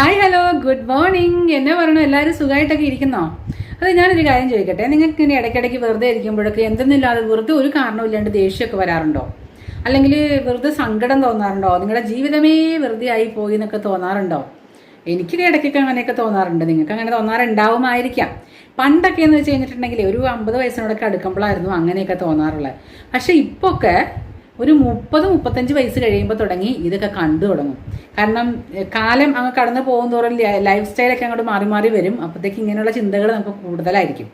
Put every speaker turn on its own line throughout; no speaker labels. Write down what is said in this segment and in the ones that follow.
Hi hello good morning. എന്നെ പറഞ്ഞു എല്ലാവരും സുഖമായിട്ടൊക്കെ ഇരിക്കുന്നോ? അത് ഞാനൊരു കാര്യം ചോദിക്കട്ടെ. നിങ്ങൾക്ക് ഇങ്ങനെ ഇടയ്ക്കിടയ്ക്ക് വെറുതെ ഇരിക്കുമ്പോഴൊക്കെ എന്തെന്നില്ലാതെ വെറുതെ ഒരു കാരണമില്ലാണ്ട് ദേഷ്യമൊക്കെ വരാറുണ്ടോ? അല്ലെങ്കിൽ വെറുതെ സങ്കടം തോന്നാറുണ്ടോ? നിങ്ങളുടെ ജീവിതമേ വെറുതെ ആയി പോയി എന്നൊക്കെ തോന്നാറുണ്ടോ? എനിക്ക് ഇടയ്ക്കൊക്കെ അങ്ങനെയൊക്കെ തോന്നാറുണ്ട്. നിങ്ങൾക്ക് അങ്ങനെ തോന്നാറുണ്ടാവുമായിരിക്കാം. പണ്ടൊക്കെ എന്ന് വെച്ച് കഴിഞ്ഞിട്ടുണ്ടെങ്കിൽ ഒരു അമ്പത് വയസ്സിനോടൊക്കെ അടുക്കുമ്പോഴായിരുന്നു അങ്ങനെയൊക്കെ തോന്നാറുള്ളത്. പക്ഷെ ഇപ്പൊക്കെ ഒരു മുപ്പത് മുപ്പത്തഞ്ച് വയസ്സ് കഴിയുമ്പോൾ തുടങ്ങി ഇതൊക്കെ കണ്ടു തുടങ്ങും. കാരണം കാലം അങ്ങ് കടന്നു പോകും തോറും ലൈഫ് സ്റ്റൈലൊക്കെ അങ്ങോട്ട് മാറി മാറി വരും. അപ്പോഴത്തേക്ക് ഇങ്ങനെയുള്ള ചിന്തകൾ നമുക്ക് കൂടുതലായിരിക്കും.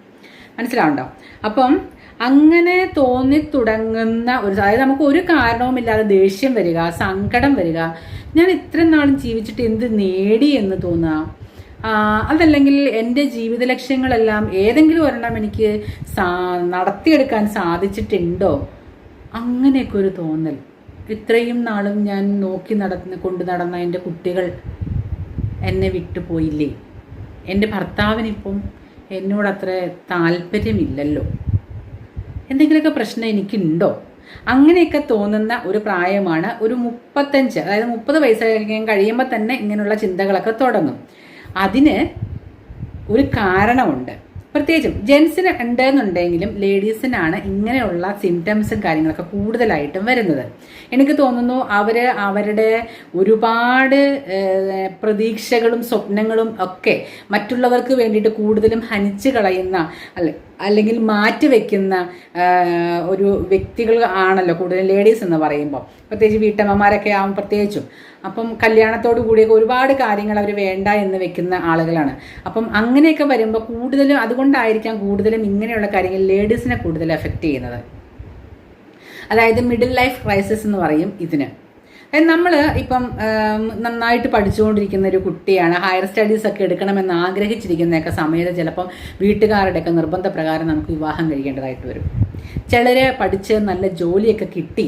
മനസ്സിലാവുണ്ടോ? അപ്പം അങ്ങനെ തോന്നി തുടങ്ങുന്ന ഒരു അതായത് നമുക്ക് ഒരു കാരണവുമില്ലാതെ ദേഷ്യം വരിക സങ്കടം വരിക ഞാൻ ഇത്രയും നാളും ജീവിച്ചിട്ട് എന്ത് നേടി എന്ന് തോന്നുക? അതല്ലെങ്കിൽ എന്റെ ജീവിത ലക്ഷ്യങ്ങളെല്ലാം ഏതെങ്കിലും ഒരെണ്ണം എനിക്ക് സാ നടത്തിയെടുക്കാൻ സാധിച്ചിട്ടുണ്ടോ? അങ്ങനെയൊക്കെ ഒരു തോന്നൽ. ഇത്രയും നാളും ഞാൻ നോക്കി നടന്ന് കൊണ്ട് നടന്ന എന്റെ കുട്ടികൾ എന്നെ വിട്ടുപോയില്ലേ എന്റെ ഭർത്താവിനിപ്പം എന്നോട് അത്ര താല്പര്യമില്ലല്ലോ. എന്തെങ്കിലുമൊക്കെ പ്രശ്നം എനിക്കുണ്ടോ? അങ്ങനെയൊക്കെ തോന്നുന്ന ഒരു പ്രായമാണ് ഒരു മുപ്പത്തഞ്ച് അതായത് മുപ്പത് വയസ്സ് കഴിയുമ്പോൾ തന്നെ ഇങ്ങനെയുള്ള ചിന്തകളൊക്കെ തുടങ്ങും. അതിന് ഒരു കാരണമുണ്ട്. പ്രത്യേകിച്ചും ജെൻസിന് ഉണ്ടെന്നുണ്ടെങ്കിലും ലേഡീസിനാണ് ഇങ്ങനെയുള്ള സിംറ്റംസും കാര്യങ്ങളൊക്കെ കൂടുതലായിട്ടും വരുന്നത്. എനിക്ക് തോന്നുന്നു അവർ അവരുടെ ഒരുപാട് പ്രതീക്ഷകളും സ്വപ്നങ്ങളും ഒക്കെ മറ്റുള്ളവർക്ക് വേണ്ടിയിട്ട് കൂടുതലും ഹനിച്ചു കളയുന്ന അല്ലെ അല്ലെങ്കിൽ മാറ്റി വെക്കുന്ന ഒരു വ്യക്തികൾ ആണല്ലോ കൂടുതലും ലേഡീസ് എന്ന് പറയുമ്പോൾ. പ്രത്യേകിച്ച് വീട്ടമ്മമാരൊക്കെ ആവും പ്രത്യേകിച്ചും. അപ്പം കല്യാണത്തോടു കൂടിയൊക്കെ ഒരുപാട് കാര്യങ്ങൾ അവർ വേണ്ട എന്ന് വെക്കുന്ന ആളുകളാണ്. അപ്പം അങ്ങനെയൊക്കെ വരുമ്പോൾ കൂടുതലും അതുകൊണ്ടായിരിക്കാം കൂടുതലും ഇങ്ങനെയുള്ള കാര്യങ്ങൾ ലേഡീസിനെ കൂടുതൽ എഫക്റ്റ് ചെയ്യുന്നത്. അതായത് മിഡിൽ ലൈഫ് ക്രൈസിസ് എന്ന് പറയും ഇതിന്. നമ്മൾ ഇപ്പം നന്നായിട്ട് പഠിച്ചുകൊണ്ടിരിക്കുന്ന ഒരു കുട്ടിയാണ്. ഹയർ സ്റ്റഡീസ് ഒക്കെ എടുക്കണമെന്ന് ആഗ്രഹിച്ചിരിക്കുന്നതൊക്കെ സമയത്ത് ചിലപ്പം വീട്ടുകാരുടെയൊക്കെ നിർബന്ധപ്രകാരം നമുക്ക് വിവാഹം കഴിക്കേണ്ടതായിട്ട് വരും. ചിലർ പഠിച്ച് നല്ല ജോലിയൊക്കെ കിട്ടി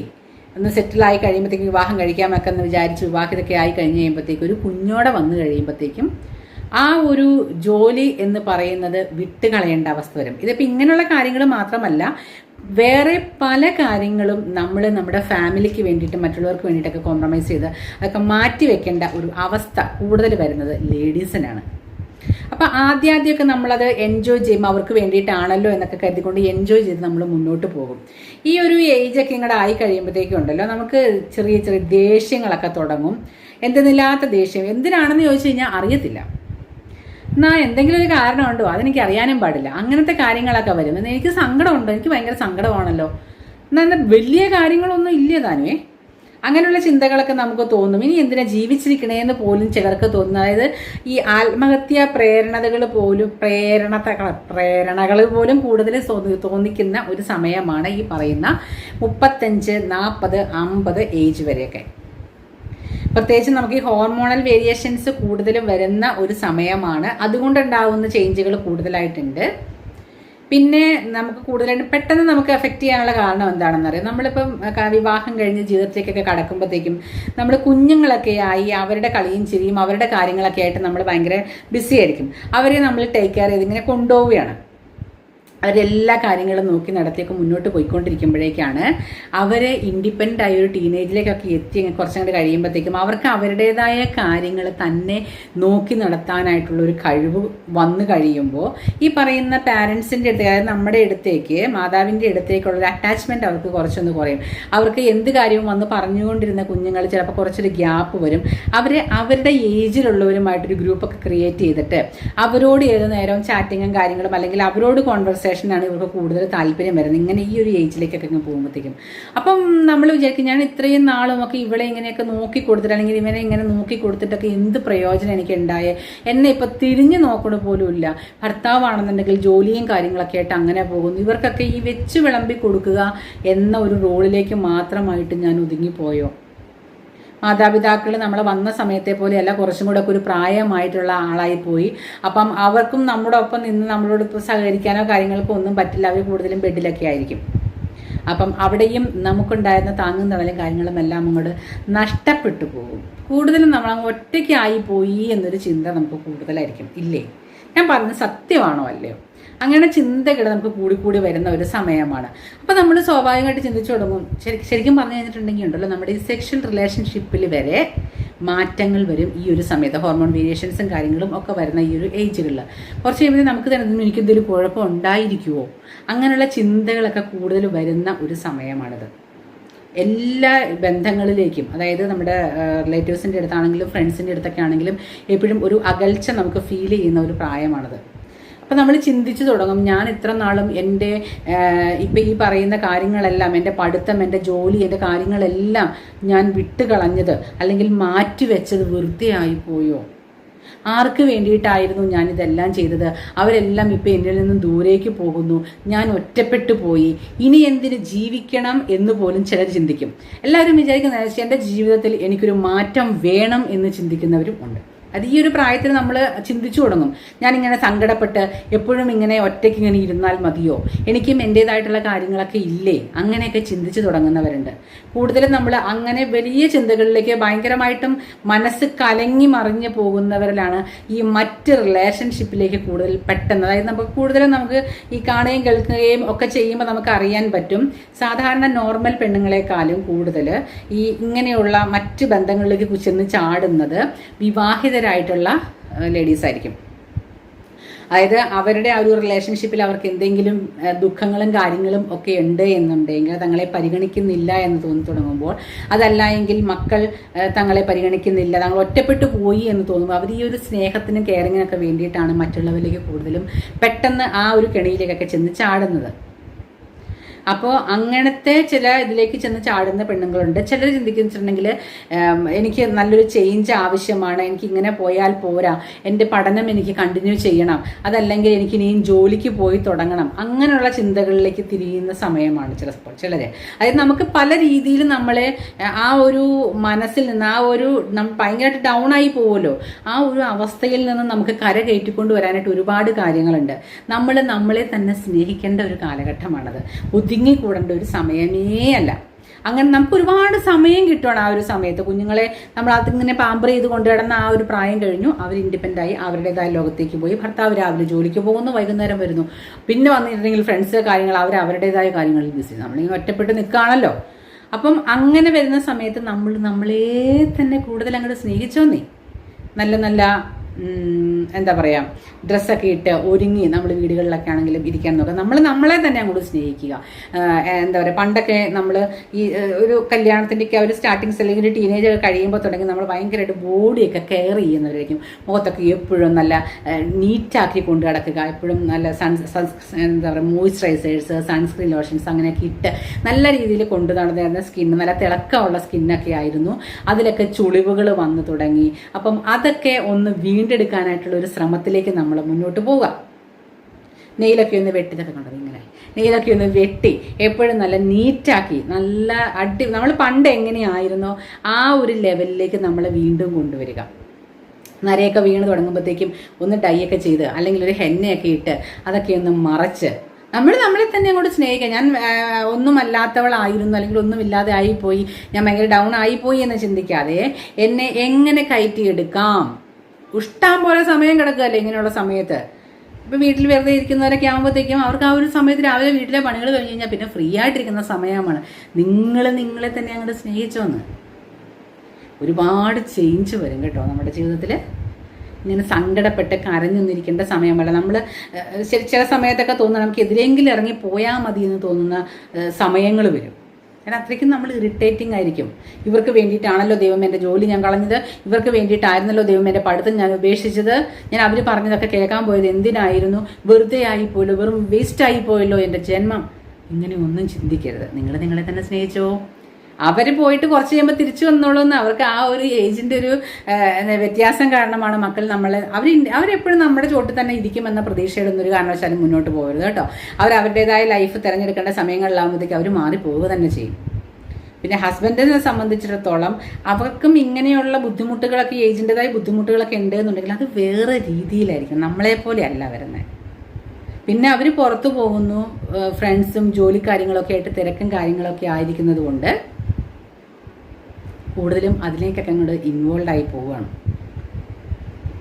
ഒന്ന് സെറ്റിലായി കഴിയുമ്പോഴത്തേക്കും വിവാഹം കഴിക്കാമൊക്കെ എന്ന് വിചാരിച്ച് വിവാഹിതൊക്കെ ആയി കഴിഞ്ഞ് കഴിയുമ്പോഴത്തേക്കും ഒരു കുഞ്ഞോടെ വന്നു കഴിയുമ്പോഴത്തേക്കും ആ ഒരു ജോലി എന്ന് പറയുന്നത് വിട്ടുകളയേണ്ട അവസ്ഥ വരും. ഇതിപ്പോൾ ഇങ്ങനെയുള്ള കാര്യങ്ങൾ മാത്രമല്ല വേറെ പല കാര്യങ്ങളും നമ്മൾ നമ്മുടെ ഫാമിലിക്ക് വേണ്ടിയിട്ട് മറ്റുള്ളവർക്ക് വേണ്ടിയിട്ടൊക്കെ കോംപ്രമൈസ് ചെയ്ത് അതൊക്കെ മാറ്റി വെക്കേണ്ട ഒരു അവസ്ഥ കൂടുതൽ വരുന്നത് ലേഡീസിനാണ് അപ്പൊ ആദ്യാദ്യമൊക്കെ നമ്മളത് എൻജോയ് ചെയ്യുമ്പോൾ അവർക്ക് വേണ്ടിയിട്ടാണല്ലോ എന്നൊക്കെ കരുതിക്കൊണ്ട് എൻജോയ് ചെയ്ത് നമ്മൾ മുന്നോട്ട് പോകും. ഈ ഒരു ഏജ് ഒക്കെ ഇങ്ങോട്ട് ആയി കഴിയുമ്പോഴത്തേക്കും ഉണ്ടല്ലോ നമുക്ക് ചെറിയ ചെറിയ ദേഷ്യങ്ങളൊക്കെ തുടങ്ങും. എന്തെന്നില്ലാത്ത ദേഷ്യം. എന്തിനാണെന്ന് ചോദിച്ചു കഴിഞ്ഞാൽ അറിയത്തില്ല. എന്നാ എന്തെങ്കിലും ഒരു കാരണം ഉണ്ടോ അതെനിക്ക് അറിയാനും പാടില്ല. അങ്ങനത്തെ കാര്യങ്ങളൊക്കെ വരും എന്നാൽ എനിക്ക് സങ്കടമുണ്ടോ? എനിക്ക് ഭയങ്കര സങ്കടമാണല്ലോ. എന്നാൽ എന്നാ വലിയ കാര്യങ്ങളൊന്നും ഇല്ല താനുവേ അങ്ങനെയുള്ള ചിന്തകളൊക്കെ നമുക്ക് തോന്നും. ഇനി എന്തിനാ ജീവിച്ചിരിക്കണേന്ന് പോലും ചിലർക്ക് തോന്നുന്നു അതായത് ഈ ആത്മഹത്യാ പ്രേരണതകൾ പോലും പ്രേരണതകൾ പ്രേരണകൾ പോലും കൂടുതൽ തോന്നി- തോന്നിക്കുന്ന ഒരു സമയമാണ് ഈ പറയുന്ന മുപ്പത്തഞ്ച് നാൽപ്പത് അമ്പത് ഏജ് വരെയൊക്കെ. പ്രത്യേകിച്ച് നമുക്ക് ഈ ഹോർമോണൽ വേരിയേഷൻസ് കൂടുതലും വരുന്ന ഒരു സമയമാണ്. അതുകൊണ്ടുണ്ടാവുന്ന ചേഞ്ചുകൾ കൂടുതലായിട്ടുണ്ട്. പിന്നെ നമുക്ക് കൂടുതലായിട്ട് പെട്ടെന്ന് നമുക്ക് എഫക്റ്റ് ചെയ്യാനുള്ള കാരണം എന്താണെന്ന് അറിയാം? നമ്മളിപ്പം വിവാഹം കഴിഞ്ഞ് ജീവിതത്തിലേക്കൊക്കെ കടക്കുമ്പോഴത്തേക്കും നമ്മൾ കുഞ്ഞുങ്ങളൊക്കെ ആയി അവരുടെ കളിയും ചിരിയും അവരുടെ കാര്യങ്ങളൊക്കെ ആയിട്ട് നമ്മൾ ഭയങ്കര ബിസി ആയിരിക്കും. അവരെ നമ്മൾ ടേക്ക് കെയർ ചെയ്ത് ഇങ്ങനെ കൊണ്ടുപോവുകയാണ്. അവരെല്ലാ കാര്യങ്ങളും നോക്കി നടത്തിയൊക്കെ മുന്നോട്ട് പോയിക്കൊണ്ടിരിക്കുമ്പോഴേക്കാണ് അവരെ ഇൻഡിപെൻഡന്റ് ആയ ഒരു ടീനേജിലേക്കൊക്കെ എത്തി കുറച്ചും കൂടി കഴിയുമ്പോഴത്തേക്കും അവർക്ക് അവരുടേതായ കാര്യങ്ങൾ തന്നെ നോക്കി നടത്താനായിട്ടുള്ള ഒരു കഴിവ് വന്നു കഴിയുമ്പോൾ ഈ പറയുന്ന പാരൻസിന്റെ അടുത്ത് അതായത് നമ്മുടെ അടുത്തേക്ക് മാതാവിന്റെ അടുത്തേക്കുള്ള ഒരു അറ്റാച്ച്മെന്റ് അവർക്ക് കുറച്ചൊന്ന് കുറയും. അവർക്ക് എന്ത് കാര്യവും വന്ന് പറഞ്ഞുകൊണ്ടിരുന്ന കുഞ്ഞുങ്ങൾ ചിലപ്പോൾ കുറച്ചൊരു ഗ്യാപ്പ് വരും. അവരെ അവരുടെ ഏജിലുള്ളവരുമായിട്ടൊരു ഗ്രൂപ്പൊക്കെ ക്രിയേറ്റ് ചെയ്തിട്ട് അവരോട് ഏത് നേരവും ചാറ്റിങ്ങും കാര്യങ്ങളും അല്ലെങ്കിൽ അവരോട് കോൺവെർസേഷനാണ് ഇവർക്ക് കൂടുതൽ താല്പര്യം വരുന്നത്. ഇങ്ങനെ ഈ ഒരു ഏജിലേക്കൊക്കെ ഇങ്ങനെ പോകുമ്പോഴത്തേക്കും. അപ്പം നമ്മൾ വിചാരിക്കും ഞാൻ ഇത്രയും നാളും ഒക്കെ ഇവളെ ഇങ്ങനെയൊക്കെ നോക്കി കൊടുത്തിട്ട് അല്ലെങ്കിൽ ഇവനെ ഇങ്ങനെ നോക്കി കൊടുത്തിട്ടൊക്കെ എന്ത് പ്രയോജനം എനിക്ക് ഉണ്ടായേ എന്നെ ഇപ്പം തിരിഞ്ഞു നോക്കണ പോലും ഇല്ല. ഭർത്താവാണെന്നുണ്ടെങ്കിൽ ജോലിയും കാര്യങ്ങളൊക്കെ ആയിട്ട് അങ്ങനെ പോകുന്നു. ഇവർക്കൊക്കെ ഈ വെച്ച് വിളമ്പി കൊടുക്കുക എന്ന ഒരു റോളിലേക്ക് മാത്രമായിട്ട് ഞാൻ ഒതുങ്ങിപ്പോയോ? മാതാപിതാക്കൾ നമ്മൾ വന്ന സമയത്തെ പോലെയല്ല കുറച്ചും കൂടെ ഒക്കെ ഒരു പ്രായമായിട്ടുള്ള ആളായി പോയി. അപ്പം അവർക്കും നമ്മുടെ ഒപ്പം നിന്ന് നമ്മളോട് ഇപ്പോൾ സഹകരിക്കാനോ കാര്യങ്ങൾക്കോ ഒന്നും പറ്റില്ല. അവർ കൂടുതലും ബെഡിലൊക്കെ ആയിരിക്കും. അപ്പം അവിടെയും നമുക്കുണ്ടായിരുന്ന താങ്ങും തണലും കാര്യങ്ങളും എല്ലാം അങ്ങോട്ട് നഷ്ടപ്പെട്ടു പോകും. കൂടുതലും നമ്മൾ അങ്ങ് ഒറ്റയ്ക്കായി പോയി എന്നൊരു ചിന്ത നമുക്ക് കൂടുതലായിരിക്കും. ഇല്ലേ? ഞാൻ പറഞ്ഞത് സത്യമാണോ അല്ലയോ? അങ്ങനെ ചിന്തകൾ നമുക്ക് കൂടിക്കൂടി വരുന്ന ഒരു സമയമാണ്. അപ്പോൾ നമ്മൾ സ്വാഭാവികമായിട്ട് ചിന്തിച്ചു തുടങ്ങും. ശരിക്കും പറഞ്ഞു കഴിഞ്ഞിട്ടുണ്ടെങ്കിൽ ഉണ്ടല്ലോ നമ്മുടെ ഈ സെക്ഷൽ റിലേഷൻഷിപ്പിൽ വരെ മാറ്റങ്ങൾ വരും ഈ ഒരു സമയത്ത്. ഹോർമോൺ വേരിയേഷൻസും കാര്യങ്ങളും ഒക്കെ വരുന്ന ഈ ഒരു ഏജുകളിൽ കുറച്ച് കഴിയുമ്പോൾ നമുക്ക് തന്നെ എനിക്ക് എന്തെങ്കിലും കുഴപ്പം ഉണ്ടായിരിക്കുമോ അങ്ങനെയുള്ള ചിന്തകളൊക്കെ കൂടുതൽ വരുന്ന ഒരു സമയമാണിത്. എല്ലാ ബന്ധങ്ങളിലേക്കും അതായത് നമ്മുടെ റിലേറ്റീവ്സിന്റെ അടുത്താണെങ്കിലും ഫ്രണ്ട്സിന്റെ അടുത്തൊക്കെ ആണെങ്കിലും എപ്പോഴും ഒരു അകൽച്ച നമുക്ക് ഫീൽ ചെയ്യുന്ന ഒരു പ്രായമാണത്. അപ്പം നമ്മൾ ചിന്തിച്ചു തുടങ്ങും ഞാൻ ഇത്ര നാളും എന്റെ ഇപ്പം ഈ പറയുന്ന കാര്യങ്ങളെല്ലാം എന്റെ പഠിത്തം എന്റെ ജോലി എന്റെ കാര്യങ്ങളെല്ലാം ഞാൻ വിട്ടുകളഞ്ഞത് അല്ലെങ്കിൽ മാറ്റിവെച്ചത് വൃത്തിയായി പോയോ? ആർക്ക് വേണ്ടിയിട്ടായിരുന്നു ഞാൻ ഇതെല്ലാം ചെയ്തത്? അവരെല്ലാം ഇപ്പം എന്നിൽ നിന്നും ദൂരേക്ക് പോകുന്നു. ഞാൻ ഒറ്റപ്പെട്ടു പോയി. ഇനി എന്തിന് ജീവിക്കണം എന്ന് പോലും ചിലർ ചിന്തിക്കും. എല്ലാവരും വിചാരിക്കുന്ന എന്റെ ജീവിതത്തിൽ എനിക്കൊരു മാറ്റം വേണം എന്ന് ചിന്തിക്കുന്നവരും ഉണ്ട്. അത് ഈ ഒരു പ്രായത്തിൽ നമ്മൾ ചിന്തിച്ചു തുടങ്ങും. ഞാനിങ്ങനെ സങ്കടപ്പെട്ട് എപ്പോഴും ഇങ്ങനെ ഒറ്റയ്ക്ക് ഇങ്ങനെ ഇരുന്നാൽ മതിയോ? എനിക്കും എന്റേതായിട്ടുള്ള കാര്യങ്ങളൊക്കെ ഇല്ലേ? അങ്ങനെയൊക്കെ ചിന്തിച്ചു തുടങ്ങുന്നവരുണ്ട്. കൂടുതലും നമ്മൾ അങ്ങനെ വലിയ ചിന്തകളിലേക്ക് ഭയങ്കരമായിട്ടും മനസ്സ് കലങ്ങി മറിഞ്ഞു പോകുന്നവരിലാണ് ഈ മറ്റ് റിലേഷൻഷിപ്പിലേക്ക് കൂടുതൽ പെട്ടെന്ന്. അതായത് നമുക്ക് കൂടുതലും നമുക്ക് ഈ കാണുകയും കേൾക്കുകയും ഒക്കെ ചെയ്യുമ്പോൾ നമുക്ക് അറിയാൻ പറ്റും. സാധാരണ നോർമൽ പെണ്ണുങ്ങളെക്കാളും കൂടുതൽ ഈ ഇങ്ങനെയുള്ള മറ്റ് ബന്ധങ്ങളിലേക്ക് ചെന്ന് ചാടുന്നത് വിവാഹിത വിവാഹിതരായിട്ടുള്ള ലേഡീസ് ആയിരിക്കും. അതായത് അവരുടെ ആ ഒരു റിലേഷൻഷിപ്പിൽ അവർക്ക് എന്തെങ്കിലും ദുഃഖങ്ങളും കാര്യങ്ങളും ഒക്കെ ഉണ്ട് എന്നുണ്ടെങ്കിൽ തങ്ങളെ പരിഗണിക്കുന്നില്ല എന്ന് തോന്നി തുടങ്ങുമ്പോൾ അതല്ല എങ്കിൽ മക്കൾ തങ്ങളെ പരിഗണിക്കുന്നില്ല തങ്ങൾ ഒറ്റപ്പെട്ടു പോയി എന്ന് തോന്നുമ്പോൾ അവർ ഈ ഒരു സ്നേഹത്തിനും കെയറിങ്ങിനൊക്കെ വേണ്ടിയിട്ടാണ് മറ്റുള്ളവരിലേക്ക് കൂടുതലും പെട്ടെന്ന് ആ ഒരു കെണിയിലേക്കൊക്കെ ചെന്ന് ചാടുന്നത്. അപ്പോൾ അങ്ങനത്തെ ചില ഇതിലേക്ക് ചെന്ന് ചാടുന്ന പെണ്ണുങ്ങളുണ്ട്. ചിലർ ചിന്തിക്കുന്നുണ്ടെങ്കിൽ എനിക്ക് നല്ലൊരു ചേഞ്ച് ആവശ്യമാണ് എനിക്ക് ഇങ്ങനെ പോയാൽ പോരാ എന്റെ പഠനം എനിക്ക് കണ്ടിന്യൂ ചെയ്യണം അതല്ലെങ്കിൽ എനിക്ക് ഇനിയും ജോലിക്ക് പോയി തുടങ്ങണം. അങ്ങനെയുള്ള ചിന്തകളിലേക്ക് തിരിയുന്ന സമയമാണ് ചിലപ്പോൾ ചിലരെ. അതായത് നമുക്ക് പല രീതിയിൽ നമ്മളെ ആ ഒരു മനസ്സിൽ നിന്ന് ആ ഒരു ഭയങ്കരമായിട്ട് ഡൗൺ ആയി പോവുമല്ലോ ആ ഒരു അവസ്ഥയിൽ നിന്ന് നമുക്ക് കര കയറ്റിക്കൊണ്ട് വരാനായിട്ട് ഒരുപാട് കാര്യങ്ങളുണ്ട്. നമ്മൾ നമ്മളെ തന്നെ സ്നേഹിക്കേണ്ട ഒരു കാലഘട്ടമാണത്. ബുദ്ധി ഒതുങ്ങിക്കൂടേണ്ട ഒരു സമയമേ അല്ല അങ്ങനെ നമുക്ക് ഒരുപാട് സമയം കിട്ടുകയാണ് ആ ഒരു സമയത്ത്. കുഞ്ഞുങ്ങളെ നമ്മൾ അതിങ്ങനെ പാമ്പർ ചെയ്ത് കൊണ്ടു കിടന്ന ആ ഒരു പ്രായം കഴിഞ്ഞു. അവർ ഇൻഡിപെൻഡ് ആയി അവരുടേതായ ലോകത്തേക്ക് പോയി. ഭർത്താവ് രാവിലെ ജോലിക്ക് പോകുന്നു വൈകുന്നേരം വരുന്നു. പിന്നെ വന്നിട്ടുണ്ടെങ്കിൽ ഫ്രണ്ട്സ് കാര്യങ്ങൾ അവർ അവരുടേതായ കാര്യങ്ങളിൽ ബിസി നമ്മളിങ്ങനെ ഒറ്റപ്പെട്ട് നിൽക്കുകയാണല്ലോ. അപ്പം അങ്ങനെ വരുന്ന സമയത്ത് നമ്മൾ നമ്മളെ തന്നെ കൂടുതൽ അങ്ങോട്ട് സ്നേഹിച്ചോന്നേ. നല്ല നല്ല എന്താ പറയുക ഡ്രസ്സൊക്കെ ഇട്ട് ഒരുങ്ങി നമ്മൾ വീടുകളിലൊക്കെ ആണെങ്കിലും ഇരിക്കാൻ നോക്കുക. നമ്മൾ നമ്മളെ തന്നെ അങ്ങോട്ട് സ്നേഹിക്കുക. എന്താ പറയുക പണ്ടൊക്കെ നമ്മൾ ഈ ഒരു കല്യാണത്തിന്റെയൊക്കെ ഒരു സ്റ്റാർട്ടിങ്സ് അല്ലെങ്കിൽ ഒരു ടീനേജ് ഒക്കെ കഴിയുമ്പോൾ തുടങ്ങി നമ്മൾ ഭയങ്കരമായിട്ട് ബോഡിയൊക്കെ കെയർ ചെയ്യുന്നവരായിരിക്കും. മുഖത്തൊക്കെ എപ്പോഴും നല്ല നീറ്റാക്കി കൊണ്ട് കിടക്കുക എപ്പോഴും നല്ല സൺ എന്താ പറയുക മോയ്സ്ചറൈസേഴ്സ് സൺസ്ക്രീൻ ലോഷൻസ് അങ്ങനെയൊക്കെ ഇട്ട് നല്ല രീതിയിൽ കൊണ്ടു നടന്നിരുന്ന സ്കിൻ നല്ല തിളക്കമുള്ള സ്കിന്നൊക്കെ ആയിരുന്നു. അതിലൊക്കെ ചുളിവുകൾ വന്നു തുടങ്ങി. അപ്പം അതൊക്കെ ഒന്ന് വീണ്ടെടുക്കാനായിട്ടുള്ള ഒരു ശ്രമത്തിലേക്ക് നമ്മൾ മുന്നോട്ട് പോവുക. നെയിലൊക്കെ ഒന്ന് വെട്ടിതൊക്കെ കണ്ടത് ഇങ്ങനെ? നെയിലൊക്കെ ഒന്ന് വെട്ടി എപ്പോഴും നല്ല നീറ്റാക്കി നല്ല അടി നമ്മൾ പണ്ട് എങ്ങനെയായിരുന്നോ ആ ഒരു ലെവലിലേക്ക് നമ്മൾ വീണ്ടും കൊണ്ടുവരിക. നരയൊക്കെ വീണ് തുടങ്ങുമ്പോഴത്തേക്കും ഒന്ന് ടൈയൊക്കെ ചെയ്ത് അല്ലെങ്കിൽ ഒരു ഹെന്നയൊക്കെ ഇട്ട് അതൊക്കെ ഒന്ന് മറച്ച്. നമ്മൾ നമ്മളെ തന്നെ അങ്ങോട്ട് സ്നേഹിക്കുക ഞാൻ ഒന്നുമല്ലാത്തവളായിരുന്നു അല്ലെങ്കിൽ ഒന്നുമില്ലാതെ ആയിപ്പോയി. ഞാൻ ഭയങ്കര ഡൗൺ ആയിപ്പോയി എന്ന് ചിന്തിക്കാതെ എന്നെ എങ്ങനെ കയറ്റിയെടുക്കാം? ഇഷ്ടം പോലെ സമയം കിടക്കുകയല്ലേ ഇങ്ങനെയുള്ള സമയത്ത്? ഇപ്പം വീട്ടിൽ വെറുതെ ഇരിക്കുന്നവരൊക്കെ ആകുമ്പോഴത്തേക്കും അവർക്ക് ആ ഒരു സമയത്ത് രാവിലെ വീട്ടിലെ പണികൾ കഴിഞ്ഞ് കഴിഞ്ഞാൽ പിന്നെ ഫ്രീ ആയിട്ടിരിക്കുന്ന സമയമാണ്. നിങ്ങൾ നിങ്ങളെ തന്നെ അങ്ങോട്ട് സ്നേഹിച്ചോന്ന്. ഒരുപാട് ചേഞ്ച് വരും കേട്ടോ നമ്മുടെ ജീവിതത്തിൽ ഇങ്ങനെ സങ്കടപ്പെട്ട് കരഞ്ഞു നിന്നിരിക്കേണ്ട സമയമല്ല നമ്മൾ ചില സമയത്തൊക്കെ തോന്നുന്നത് നമുക്ക് എതിരെങ്കിലും ഇറങ്ങി പോയാൽ മതി എന്ന് തോന്നുന്ന സമയങ്ങൾ വരും. കാരണം അത്രയ്ക്കും നമ്മൾ ഇറിറ്റേറ്റിംഗ് ആയിരിക്കും. ഇവർക്ക് വേണ്ടിയിട്ടാണല്ലോ ദൈവം എന്റെ ജോലി ഞാൻ കളഞ്ഞത്. ഇവർക്ക് വേണ്ടിയിട്ടായിരുന്നല്ലോ ദൈവം എന്റെ പഠിത്തം ഞാൻ ഉപേക്ഷിച്ചത്. ഞാൻ അവർ പറഞ്ഞതൊക്കെ കേൾക്കാൻ പോയത് എന്തിനായിരുന്നു? വെറുതെ ആയിപ്പോയല്ലോ വെറും വേസ്റ്റ് ആയിപ്പോയല്ലോ എന്റെ ജന്മം. ഇങ്ങനെ ഒന്നും ചിന്തിക്കരുത്. നിങ്ങൾ നിങ്ങളെ തന്നെ സ്നേഹിച്ചോ? അവർ പോയിട്ട് കുറച്ച് കഴിയുമ്പോൾ തിരിച്ചു വന്നോളൂ എന്ന് അവർക്ക് ആ ഒരു ഏജിന്റെ ഒരു വ്യത്യാസം കാരണമാണ് മക്കൾ നമ്മളെ അവർ അവരെപ്പോഴും നമ്മുടെ ചോട്ടിൽ തന്നെ ഇരിക്കുമെന്ന പ്രതീക്ഷയുടെ ഒരു കാരണവശാലും മുന്നോട്ട് പോകരുത് കേട്ടോ. അവർ അവരുടേതായ ലൈഫ് തിരഞ്ഞെടുക്കേണ്ട സമയങ്ങളിലാകുമ്പോഴത്തേക്ക് അവർ മാറിപ്പോവുക തന്നെ ചെയ്യും. പിന്നെ ഹസ്ബൻഡിനെ സംബന്ധിച്ചിടത്തോളം അവർക്കും ഇങ്ങനെയുള്ള ബുദ്ധിമുട്ടുകളൊക്കെ ഏജിന്റെതായ ബുദ്ധിമുട്ടുകളൊക്കെ ഉണ്ട് എന്നുണ്ടെങ്കിൽ അത് വേറെ രീതിയിലായിരിക്കും. നമ്മളെ പോലെ അല്ല വരുന്നത് പിന്നെ അവർ പുറത്തു പോകുന്നു ഫ്രണ്ട്സും ജോലി കാര്യങ്ങളൊക്കെ ആയിട്ട് തിരക്കും കാര്യങ്ങളൊക്കെ ആയിരിക്കുന്നത് കൊണ്ട് കൂടുതലും അതിലേക്കൊക്കെ അങ്ങോട്ട് ഇൻവോൾവ് ആയി പോവുകയാണ്.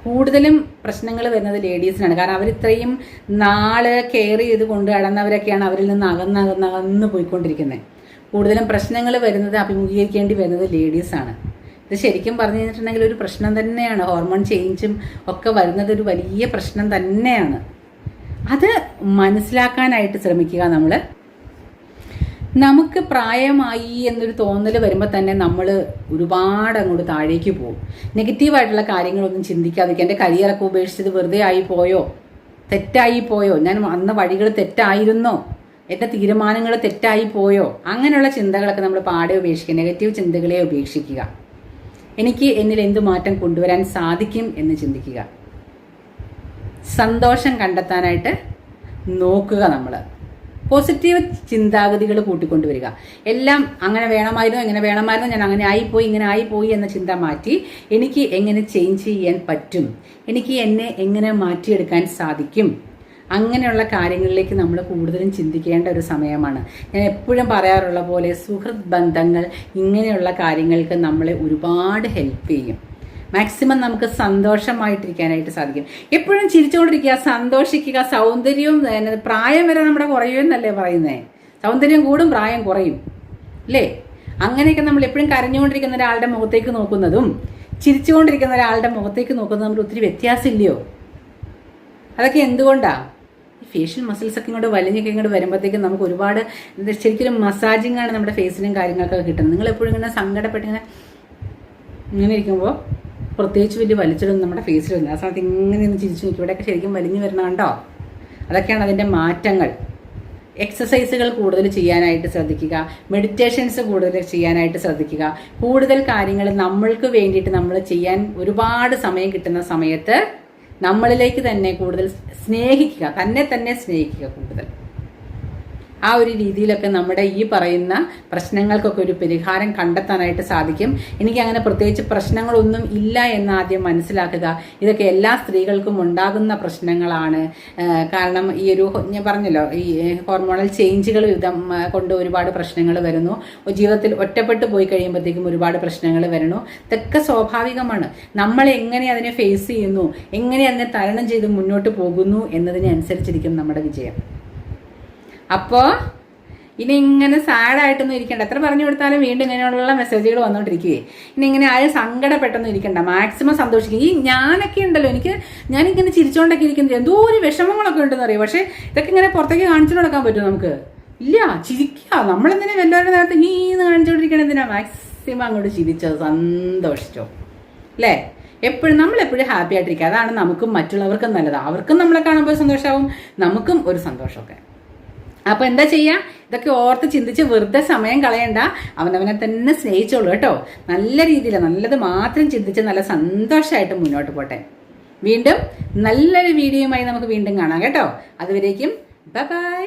കൂടുതലും പ്രശ്നങ്ങൾ വരുന്നത് ലേഡീസിനാണ് കാരണം അവർ ഇത്രയും നാൾ കെയർ ചെയ്ത് കൊണ്ട് നടന്നവരൊക്കെയാണ് അവരിൽ നിന്ന് അകന്ന് അകന്ന് അകന്ന് പോയിക്കൊണ്ടിരിക്കുന്നത് കൂടുതലും പ്രശ്നങ്ങൾ വരുന്നത് അഭിമുഖീകരിക്കേണ്ടി വരുന്നത് ലേഡീസാണ് ഇത് ശരിക്കും പറഞ്ഞു കഴിഞ്ഞിട്ടുണ്ടെങ്കിൽ ഒരു പ്രശ്നം തന്നെയാണ്. ഹോർമോൺ ചേഞ്ചും ഒക്കെ വരുന്നത് ഒരു വലിയ പ്രശ്നം തന്നെയാണ്. അത് മനസ്സിലാക്കാനായിട്ട് ശ്രമിക്കുക നമ്മൾ നമുക്ക് പ്രായമായി എന്നൊരു തോന്നൽ വരുമ്പോൾ തന്നെ നമ്മൾ ഒരുപാട് അങ്ങോട്ട് താഴേക്ക് പോകും. നെഗറ്റീവായിട്ടുള്ള കാര്യങ്ങളൊന്നും ചിന്തിക്കാതിരിക്കുക. എന്റെ കരിയറൊക്കെ ഉപേക്ഷിച്ചത് വെറുതെ ആയി പോയോ? തെറ്റായി പോയോ? ഞാൻ അന്ന വഴികൾ തെറ്റായിരുന്നോ? എന്റെ തീരുമാനങ്ങൾ തെറ്റായി പോയോ? അങ്ങനെയുള്ള ചിന്തകളൊക്കെ നമ്മൾ പാടെ ഉപേക്ഷിക്കുക. നെഗറ്റീവ് ചിന്തകളെ ഉപേക്ഷിക്കുക. എനിക്ക് എന്നിൽ എന്ത് മാറ്റം കൊണ്ടുവരാൻ സാധിക്കും എന്ന് ചിന്തിക്കുക. സന്തോഷം കണ്ടെത്താനായിട്ട് നോക്കുക നമ്മൾ പോസിറ്റീവ് ചിന്താഗതികൾ കൂട്ടിക്കൊണ്ടുവരിക. എല്ലാം അങ്ങനെ വേണമായിരുന്നു എങ്ങനെ വേണമായിരുന്നു ഞാൻ അങ്ങനെ ആയിപ്പോയി ഇങ്ങനെ ആയിപ്പോയി എന്ന ചിന്ത മാറ്റി എനിക്ക് എങ്ങനെ ചേഞ്ച് ചെയ്യാൻ പറ്റും? എനിക്ക് എന്നെ എങ്ങനെ മാറ്റിയെടുക്കാൻ സാധിക്കും? അങ്ങനെയുള്ള കാര്യങ്ങളിലേക്ക് നമ്മൾ കൂടുതലും ചിന്തിക്കേണ്ട ഒരു സമയമാണ്. ഞാൻ എപ്പോഴും പറയാറുള്ള പോലെ സുഹൃത് ബന്ധങ്ങൾ ഇങ്ങനെയുള്ള കാര്യങ്ങൾക്ക് നമ്മളെ ഒരുപാട് ഹെൽപ്പ് ചെയ്യും. മാക്സിമം നമുക്ക് സന്തോഷമായിട്ടിരിക്കാനായിട്ട് സാധിക്കും. എപ്പോഴും ചിരിച്ചുകൊണ്ടിരിക്കുക സന്തോഷിക്കുക സൗന്ദര്യവും പ്രായം വരെ നമ്മുടെ കുറയുമെന്നല്ലേ പറയുന്നത് സൗന്ദര്യം കൂടും പ്രായം കുറയും. അല്ലേ? അങ്ങനെയൊക്കെ നമ്മൾ എപ്പോഴും കരഞ്ഞുകൊണ്ടിരിക്കുന്ന ഒരാളുടെ മുഖത്തേക്ക് നോക്കുന്നതും ചിരിച്ചുകൊണ്ടിരിക്കുന്ന ഒരാളുടെ മുഖത്തേക്ക് നോക്കുന്നത് നമ്മൾ ഒത്തിരി വ്യത്യാസമില്ലയോ? അതൊക്കെ എന്തുകൊണ്ടാണ് ഈ ഫേഷ്യൽ മസിൽസ് ഒക്കെ ഇങ്ങോട്ട് വലിഞ്ഞൊക്കെ ഇങ്ങോട്ട് വരുമ്പോഴത്തേക്കും നമുക്ക് ഒരുപാട് ശരിക്കും മസാജിങ്ങാണ് നമ്മുടെ ഫേസിനും കാര്യങ്ങൾക്കൊക്കെ കിട്ടുന്നത്. നിങ്ങൾ എപ്പോഴും ഇങ്ങനെ സങ്കടപ്പെട്ടിങ്ങനെ ഇങ്ങനെ ഇരിക്കുമ്പോൾ പ്രത്യേകിച്ച് വലിയ വലിച്ചിടും നമ്മുടെ ഫേസിൽ വരുന്നത് ആ സമയത്ത് ഇങ്ങനെ ഒന്ന് ചിരിച്ചു നിൽക്കും. ഇവിടെയൊക്കെ ശരിക്കും വലിഞ്ഞു വരണം കണ്ടോ? അതൊക്കെയാണ് അതിന്റെ മാറ്റങ്ങൾ. എക്സസൈസുകൾ കൂടുതൽ ചെയ്യാനായിട്ട് ശ്രദ്ധിക്കുക. മെഡിറ്റേഷൻസ് കൂടുതൽ ചെയ്യാനായിട്ട് ശ്രദ്ധിക്കുക. കൂടുതൽ കാര്യങ്ങൾ നമ്മൾക്ക് വേണ്ടിയിട്ട് നമ്മൾ ചെയ്യാൻ ഒരുപാട് സമയം കിട്ടുന്ന സമയത്ത് നമ്മളിലേക്ക് തന്നെ കൂടുതൽ സ്നേഹിക്കുക. തന്നെ തന്നെ സ്നേഹിക്കുക കൂടുതൽ. ആ ഒരു രീതിയിലൊക്കെ നമ്മുടെ ഈ പറയുന്ന പ്രശ്നങ്ങൾക്കൊക്കെ ഒരു പരിഹാരം കണ്ടെത്താനായിട്ട് സാധിക്കും. എനിക്ക് അങ്ങനെ പ്രത്യേകിച്ച് പ്രശ്നങ്ങളൊന്നും ഇല്ല എന്ന് ആദ്യം മനസ്സിലാക്കുക. ഇതൊക്കെ എല്ലാ സ്ത്രീകൾക്കും ഉണ്ടാകുന്ന പ്രശ്നങ്ങളാണ്. കാരണം ഈ ഒരു ഞാൻ പറഞ്ഞല്ലോ ഈ ഹോർമോണൽ ചേഞ്ചുകൾ വിധം കൊണ്ട് ഒരുപാട് പ്രശ്നങ്ങൾ വരുന്നു. ജീവിതത്തിൽ ഒറ്റപ്പെട്ടു പോയി കഴിയുമ്പോഴത്തേക്കും ഒരുപാട് പ്രശ്നങ്ങൾ വരുന്നു. ഇതൊക്കെ സ്വാഭാവികമാണ്. നമ്മൾ എങ്ങനെ അതിനെ ഫേസ് ചെയ്യുന്നു? എങ്ങനെ അതിനെ തരണം ചെയ്ത് മുന്നോട്ട് പോകുന്നു എന്നതിനെ അനുസരിച്ചിരിക്കും നമ്മുടെ വിജയം. അപ്പോൾ ഇനി ഇങ്ങനെ സാഡായിട്ടൊന്നും ഇരിക്കണ്ട. എത്ര പറഞ്ഞു കൊടുത്താലും വീണ്ടും ഇങ്ങനെയുള്ള മെസ്സേജുകൾ വന്നുകൊണ്ടിരിക്കുകയെ ഇനി ഇങ്ങനെ ആരും സങ്കടപ്പെട്ടൊന്നും ഇരിക്കണ്ട. മാക്സിമം സന്തോഷിക്കുക ഈ ഞാനൊക്കെ ഉണ്ടല്ലോ എനിക്ക് ഞാനിങ്ങനെ ചിരിച്ചുകൊണ്ടൊക്കെ ഇരിക്കുന്നത് എന്തോ ഒരു വിഷമങ്ങളൊക്കെ ഉണ്ടെന്ന് അറിയാം? പക്ഷേ ഇതൊക്കെ ഇങ്ങനെ പുറത്തേക്ക് കാണിച്ചു കൊടുക്കാൻ പറ്റുമോ നമുക്ക്? ഇല്ല ചിരിക്കുക നമ്മളെന്തിനാ വല്ലവരുടെ നേരത്തെ ഈ എന്ന് കാണിച്ചുകൊണ്ടിരിക്കണം എന്തിനാ മാക്സിമം അങ്ങോട്ട് ചിരിച്ചോ സന്തോഷിച്ചോ? അല്ലേ? എപ്പോഴും നമ്മളെപ്പോഴും ഹാപ്പി ആയിട്ടിരിക്കുക. അതാണ് നമുക്കും മറ്റുള്ളവർക്കും നല്ലത്. അവർക്കും നമ്മളെ കാണുമ്പോൾ സന്തോഷമാവും നമുക്കും ഒരു സന്തോഷമൊക്കെ. അപ്പൊ എന്താ ചെയ്യാ? ഇതൊക്കെ ഓർത്ത് ചിന്തിച്ച് വെറുതെ സമയം കളയണ്ട. അവനവനെ തന്നെ സ്നേഹിച്ചോളൂ കേട്ടോ. നല്ല രീതിയിൽ നല്ലത് മാത്രം ചിന്തിച്ച് നല്ല സന്തോഷമായിട്ട് മുന്നോട്ട് പോട്ടെ. വീണ്ടും നല്ലൊരു വീഡിയോയുമായി നമുക്ക് വീണ്ടും കാണാം കേട്ടോ. അതുവരേക്കും ബൈ.